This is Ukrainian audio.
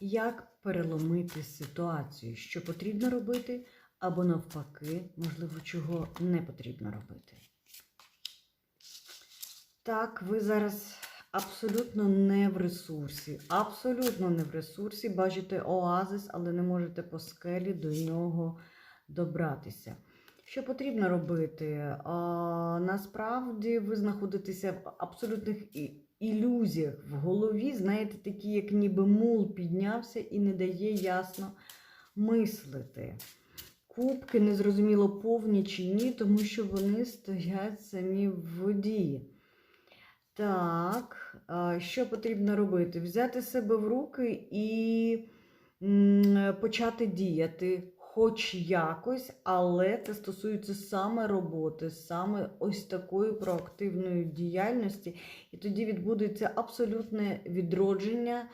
як переломити ситуацію, що потрібно робити, або навпаки, можливо, чого не потрібно робити. Так, ви зараз абсолютно не в ресурсі, абсолютно не в ресурсі. Бачите оазис, але не можете по скелі до нього добратися. Що потрібно робити? А, насправді ви знаходитеся в абсолютних ілюзіях в голові, знаєте, такі, як ніби мул піднявся і не дає ясно мислити. Кубки незрозуміло повні чи ні, тому що вони стоять самі в воді. Так, що потрібно робити? Взяти себе в руки і почати діяти, хоч якось, але це стосується саме роботи, саме ось такої проактивної діяльності. І тоді відбудеться абсолютне відродження